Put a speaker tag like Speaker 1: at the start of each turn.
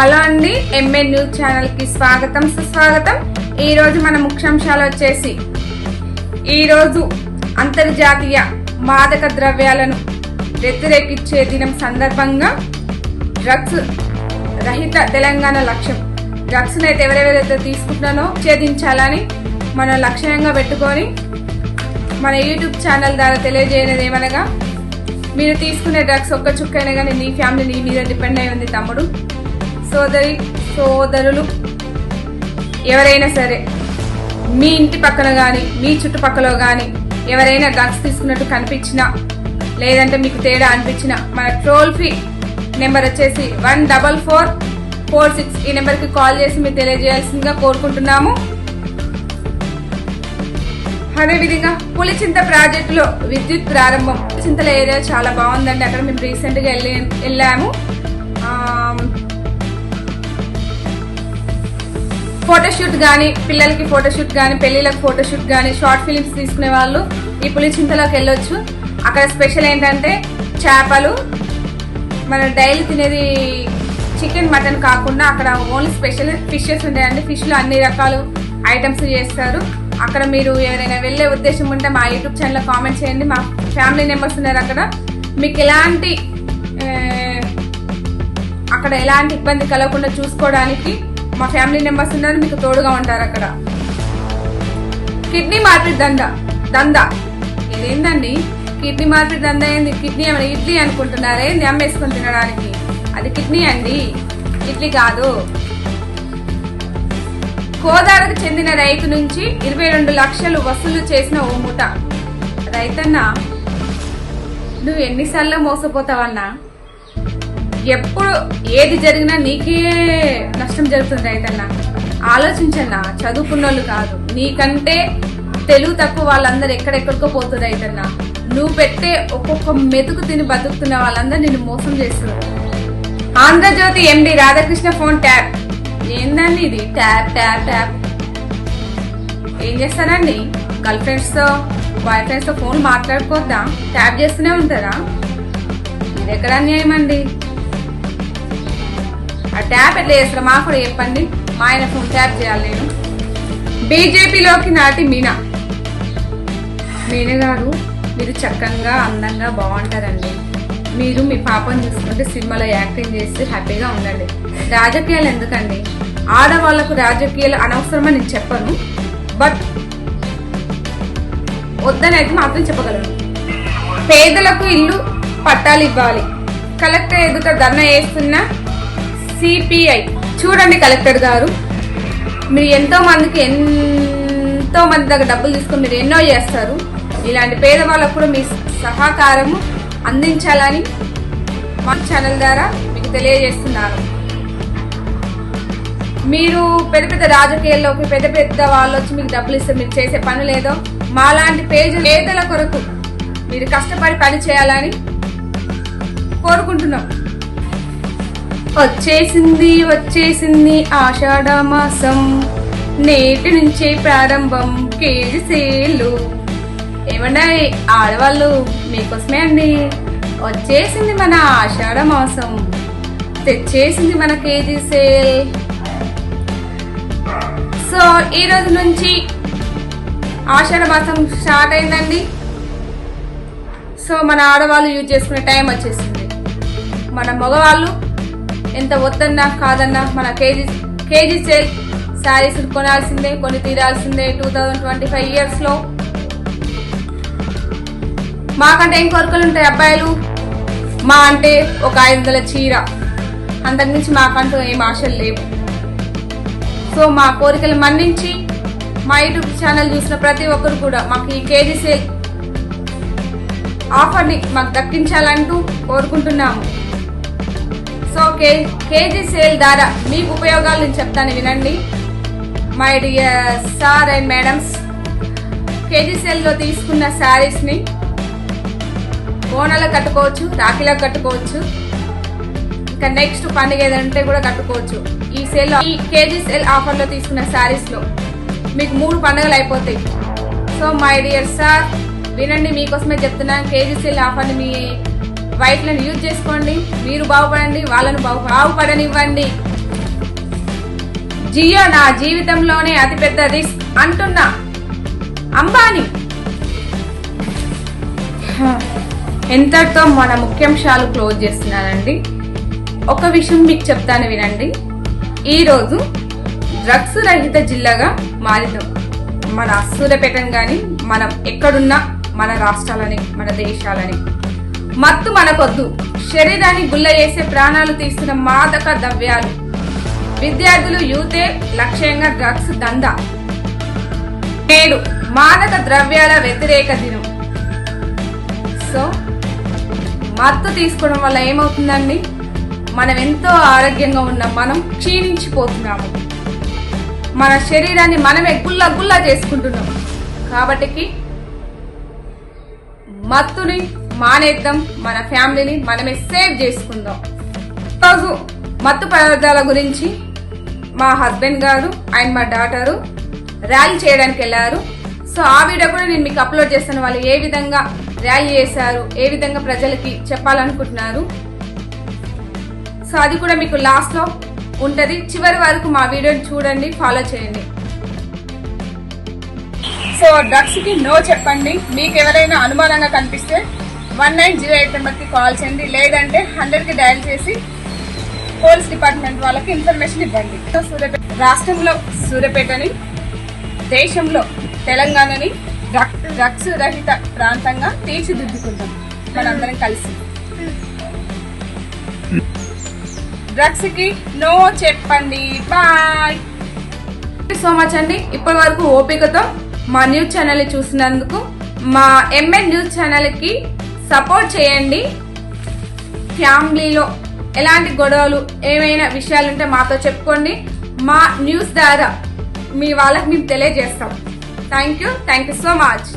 Speaker 1: Hello అండి MA news ఛానల్కి స్వాగతం సుస్వాగతం. ఈ రోజు మన ముఖ్యాంశాలు వచ్చేసి ఈ రోజు అంతర్జాతీయ మాదక ద్రవ్యాలను వ్యతిరేకించే దినం సందర్భంగా డ్రగ్స్ రహిత తెలంగాణ లక్ష్యం. డ్రగ్స్ అయితే ఎవరెవరైతే తీసుకుంటున్నానో ఛేదించాలని మనం లక్ష్యంగా పెట్టుకొని మన యూట్యూబ్ ఛానల్ ద్వారా తెలియజేయనిది ఏమనగా మీరు తీసుకునే డ్రగ్స్ ఒక్క చుక్కైనా కానీ నీ ఫ్యామిలీ నీ మీద డిపెండ్ అయి ఉంది తమ్ముడు. సోదరి సోదరులు ఎవరైనా సరే మీ ఇంటి పక్కన కానీ మీ చుట్టుపక్కల కానీ ఎవరైనా డ్రగ్స్ తీసుకున్నట్టు కనిపించినా లేదంటే మీకు తేడా అనిపించిన మన టోల్ ఫ్రీ నెంబర్ వచ్చేసి one double four four six ఈ నెంబర్కి కాల్ చేసి మీరు తెలియజేయాల్సిందిగా కోరుకుంటున్నాము. అదేవిధంగా పులిచింత ప్రాజెక్టులో విద్యుత్ ప్రారంభం. పులిచింతల ఏరియా చాలా బాగుందండి. అక్కడ మేము రీసెంట్గా వెళ్ళి వెళ్ళాము. ఫోటోషూట్ కానీ పిల్లలకి ఫోటోషూట్ కానీ పెళ్ళిళ్ళకి ఫోటోషూట్ కానీ షార్ట్ ఫిలిమ్స్ తీసుకునే వాళ్ళు ఈ పులిచింతలోకి వెళ్ళొచ్చు. అక్కడ స్పెషల్ ఏంటంటే చేపలు మన డైలీ తినేది చికెన్ మటన్ కాకుండా అక్కడ ఓన్లీ స్పెషల్ ఫిషెస్ ఉంటాయండి. ఫిష్లు అన్ని రకాలు ఐటమ్స్ చేస్తారు. అక్కడ మీరు ఎవరైనా వెళ్ళే ఉద్దేశం ఉంటే మా యూట్యూబ్ ఛానల్ కామెంట్ చేయండి. మా ఫ్యామిలీ మెంబర్స్ ఉన్నారు అక్కడ. మీకు ఎలాంటి అక్కడ ఎలాంటి ఇబ్బంది కలగకుండా చూసుకోవడానికి మా ఫ్యామిలీ మెంబర్స్ ఉన్నారు మీకు తోడుగా ఉంటారు అక్కడ. కిడ్నీ మార్పిడి దంద దంద. ఇదేందండి? కిడ్నీ మార్పిడి దంద ఏంది? కిడ్నీ ఏమైనా ఇడ్లీ అనుకుంటున్నారా ఏంది అమ్మేసుకుని తినడానికి? అది కిడ్నీ అండి. ఇడ్లీ కాదు. కోదాడకు చెందిన రైతు నుంచి ఇరవై రెండు లక్షలు వసూలు చేసిన ఓ ముఠ. రైతన్న నువ్వు ఎన్నిసార్లు మోసపోతావన్నా? ఎప్పుడు ఏది జరిగినా నీకే నష్టం జరుగుతుంది రైతన్న ఆలోచించన్నా చదువుకున్నోళ్ళు కాదు. నీకంటే తెలుగు తక్కువ వాళ్ళందరూ ఎక్కడెక్కడికో పోతుంది రైతన్న నువ్వు పెట్టే ఒక్కొక్క మెతుకు తిని బతుకుతున్న వాళ్ళందరూ నిన్ను మోసం చేస్తున్నారు Andhrajyothi MD Radhakrishna phone tap. ఏందండి ఇది? Tap tap tap. ఏం చేస్తారండి? గర్ల్ ఫ్రెండ్స్తో బాయ్ ఫ్రెండ్స్తో ఫోన్ మాట్లాడుకోద్దా? ట్యాప్ చేస్తూనే ఉంటారా? ఇది ఎక్కడ అన్యాయం అండి ఆ ట్యాప్ ఎట్లా చేస్తారా మాకు కూడా చెప్పండి. మా ఆయన ఫోన్ ట్యాప్ చేయాలి నేను. బీజేపీలోకి నాటి మీనా. మీనా గారు మీరు చక్కగా అందంగా బాగుంటారండి. మీరు మీ పాపను చూసుకుంటే సినిమాలో యాక్టింగ్ చేసి హ్యాపీగా ఉండండి. రాజకీయాలు ఎందుకండి? ఆడవాళ్ళకు రాజకీయాలు అనవసరమని నేను చెప్పను. బట్ వద్దని అయితే మాత్రం చెప్పగలను. పేదలకు ఇల్లు పట్టాలు ఇవ్వాలి. కలెక్టర్ ఎదుట ధర్నా వేస్తున్నా సిపిఐ. చూడండి కలెక్టర్ గారు. మీరు ఎంతో మందికి ఎంతో మంది దగ్గర డబ్బులు తీసుకుని మీరు ఎన్నో చేస్తారు. ఇలాంటి పేదవాళ్ళకు కూడా మీ సహకారము అందించాలని మా ఛానల్ ద్వారా మీకు తెలియజేస్తున్నాను మీరు పెద్ద పెద్ద రాజకీయాల్లోకి పెద్ద పెద్ద వాళ్ళు వచ్చి మీకు డబ్బులు ఇస్తే మీరు చేసే పని లేదో మాలాంటి పేజీ పేదల కొరకు మీరు కష్టపడి పని చేయాలని కోరుకుంటున్నాం. వచ్చేసింది వచ్చేసింది ఆషాఢ మాసం. నేటి నుంచే ప్రారంభం కేజీ సేలు. ఏమండి ఆడవాళ్ళు మీకోసమే అండి. వచ్చేసింది మన ఆషాఢ మాసం. తెచ్చేసింది మన కేజీ సేల్. సో ఈ రోజు నుంచి ఆషాఢ మాసం స్టార్ట్ అయిందండి. సో మన ఆడవాళ్ళు యూజ్ చేసుకునే టైం వచ్చేసింది. మన మగవాళ్ళు ఎంత వద్దన్నా కాదన్నా మన కేజీ కేజీ సేల్ శారీస్ కొనాల్సిందే కొని తీరాల్సిందే టూ థౌజండ్ ట్వంటీ ఫైవ్ ఇయర్స్లో మాకంటే ఏం కోరికలు ఉంటాయి అబ్బాయిలు? మా అంటే ఒక ఐదు వందల చీర. అంతకుమించి మాకంటూ ఏం ఆశలు లేవు. సో మా కోరికలు మన్నించి మా యూట్యూబ్ ఛానల్ చూసిన ప్రతి ఒక్కరు కూడా మాకు ఈ కేజీ సేల్ ఆఫర్ని మాకు దక్కించాలంటూ కోరుకుంటున్నాము. సో కే కేజీ సేల్ ద్వారా మీకు ఉపయోగాలు నేను చెప్తాను వినండి. My dear sir and madams KG సేల్లో తీసుకున్న శారీస్ని బోనాలకు కట్టుకోవచ్చు రాఖీలకు కట్టుకోవచ్చు. ఇంకా నెక్స్ట్ పండుగ ఏదంటే కూడా కట్టుకోవచ్చు. ఈ సేల్ ఈ కేజీ సేల్ ఆఫర్లో తీసుకున్న శారీస్లో మీకు మూడు పండుగలు అయిపోతాయి. సో మై డియర్ సార్ వినండి మీకోసమే చెప్తున్నాను కేజీ సేల్ ఆఫర్ని మీ వైట్లను యూజ్ చేసుకోండి. మీరు బాగుపడండి వాళ్ళను బాగు బాగుపడనివ్వండి. జియో నా జీవితంలోనే అతిపెద్ద రిస్క్ అంటున్నా. అంబానీ. ఎంతటితో మన ముఖ్యాంశాలు క్లోజ్ చేస్తున్నానండి. ఒక విషయం మీకు చెప్తాను వినండి. ఈరోజు డ్రగ్స్ రహిత జిల్లాగా మారిదాం. మన సూర్యపేటను కానీ మనం ఎక్కడున్నా మన రాష్ట్రాలని మన దేశాలని మత్తు మనకొద్దు. శరీరాన్ని గుల్ల చేసే ప్రాణాలు తీస్తున్న మాదక ద్రవ్యాలు. విద్యార్థులు యూతే లక్ష్యంగా డ్రగ్స్ దందా నేడు మాదక ద్రవ్యాల వ్యతిరేక దినం. సో మత్తు తీసుకోవడం వల్ల ఏమవుతుందండి? మనం ఎంతో ఆరోగ్యంగా ఉన్న మనం క్షీణించిపోతున్నాము. మన శరీరాన్ని మనమే గుల్ల గుల్ల చేసుకుంటున్నాం. కాబట్టికి మత్తుని మానేద్దాం మన ఫ్యామిలీని మనమే సేవ్ చేసుకుందాం. రోజు మత్తు పదార్థాల గురించి మా హస్బెండ్ గారు అండ్ మా డాటరు ర్యాలీ చేయడానికి వెళ్ళారు. సో ఆ వీడియో కూడా నేను మీకు అప్లోడ్ చేస్తాను. వాళ్ళు ఏ విధంగా ర్యాలీ చేశారు ఏ విధంగా ప్రజలకి చెప్పాలనుకుంటున్నారు. సో అది కూడా మీకు లాస్ట్లో ఉంటుంది. చివరి వరకు మా వీడియోని చూడండి ఫాలో చేయండి. సో డ్రగ్స్కి నో చెప్పండి. మీకు ఎవరైనా అనుమానంగా కనిపిస్తే వన్ నైన్ జీరో ఎయిట్ నెంబర్కి కాల్ చేయండి. లేదంటే హండ్రెడ్కి డయల్ చేసి పోలీస్ డిపార్ట్మెంట్ వాళ్ళకి ఇన్ఫర్మేషన్ ఇవ్వండి. సూర్యపేట రాష్ట్రంలో సూర్యపేటని దేశంలో తెలంగాణని డ్రగ్స్ రహిత ప్రాంతంగా తీర్చిదిద్దుకుంటాం మనందరం కలిసి. డ్రగ్స్కి నో చెప్పండి. బాయ్. సో మచ్ అండి. ఇప్పటి వరకు ఓపికతో మా న్యూస్ ఛానల్ చూసినందుకు మా ఎంఎన్ న్యూస్ ఛానల్కి సపోర్ట్ చేయండి. ఫ్యామిలీలో ఎలాంటి గొడవలు ఏమైనా విషయాలుంటే మాతో చెప్పుకోండి. మా న్యూస్ ద్వారా మీ వాళ్ళకి మేము తెలియజేస్తాం. Thank you thank you so much